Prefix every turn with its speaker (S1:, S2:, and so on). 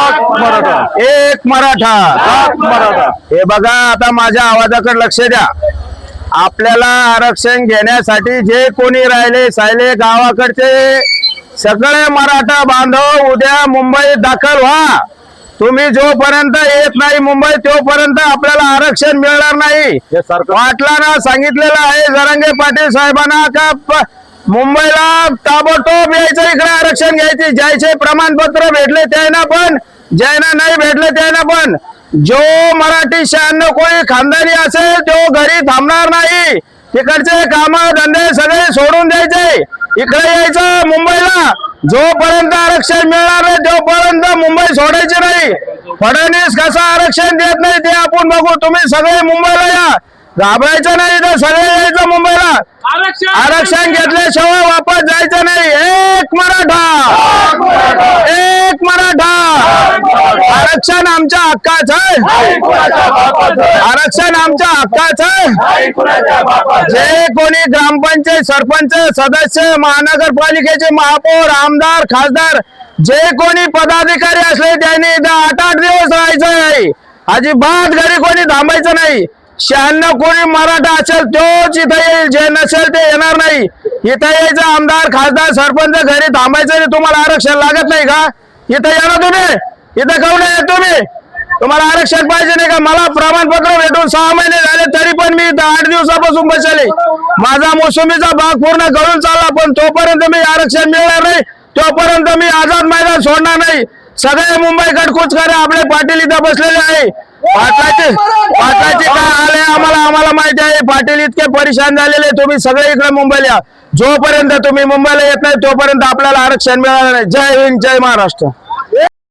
S1: मराठा.
S2: एक मराठा.
S1: मराठा.
S2: हे बघा आता माझ्या आवाजाकडे लक्ष द्या. आपल्याला आरक्षण घेण्यासाठी जे कोणी राहिले सायले गावाकडचे सगळे मराठा बांधव उद्या मुंबईत दाखल व्हा. तुम्ही जोपर्यंत येत नाही मुंबईत तोपर्यंत आपल्याला आरक्षण मिळणार नाही.
S1: सरकार
S2: पाटलांना सांगितलेलं आहे जरांगे पाटील साहेबांना का मुंबईला ताबडतोब यायचं इकडे आरक्षण घ्यायचे. ज्याचे प्रमाणपत्र भेटले त्यांना पण ज्यांना नाही भेटले त्यांना पण. जो मराठी शहाण्णव कोळी खानदानी असेल तो घरी थांबणार नाही. तिकडचे काम धंदे सगळे सोडून द्यायचे. इकडे यायचं मुंबईला. जोपर्यंत आरक्षण मिळणार नाही तोपर्यंत मुंबई सोडायची नाही. फडणवीस कसं आरक्षण देत नाही ते आपण बघू. तुम्ही सगळे मुंबईला या. घाबरायचं नाही तर सगळे यायचं आरक्षण घेतल्याशिवाय वापस जायचं नाही. एक मराठा. एक मराठा. आरक्षण आमच्या हक्काचं आहे. आरक्षण आमच्या हक्काचं आहे? जे कोणी ग्रामपंचायत सरपंच सदस्य महानगरपालिकेचे महापौर आमदार खासदार जे कोणी पदाधिकारी असले त्यांनी इथं आठ आठ दिवस राहायचं आहे. अजिबात घरी कोणी थांबायचं नाही. शहाण्णव कोणी मराठा असेल तोच इथं येईल. जे नसेल ते येणार नाही. इथं यायचं आमदार खासदार सरपंच घरी थांबायचं तुम्हाला आरक्षण लागत नाही का? इथं या ना तुम्ही. इथं काऊन आहे तुम्ही? तुम्हाला आरक्षण पाहिजे नाही का? मला प्रमाणपत्र भेटून सहा महिने झाले तरी पण मी इथं आठ दिवसापासून बसले. माझा मोसमीचा भाग पूर्ण घडून चालला पण तोपर्यंत मी आरक्षण मिळणार नाही. तोपर्यंत मी आझाद मैदान सोडणार नाही. सगळे मुंबई कटकुच करे आपले पाटील इथं बसलेले आहे. पाटलाचे आम्हाला पाटील इतके परेशान झालेले तुम्ही सगळे इकडे मुंबईला या. जोपर्यंत तुम्ही मुंबईला येत नाही तोपर्यंत आपल्याला आरक्षण मिळणार नाही जय हिंद जय महाराष्ट्र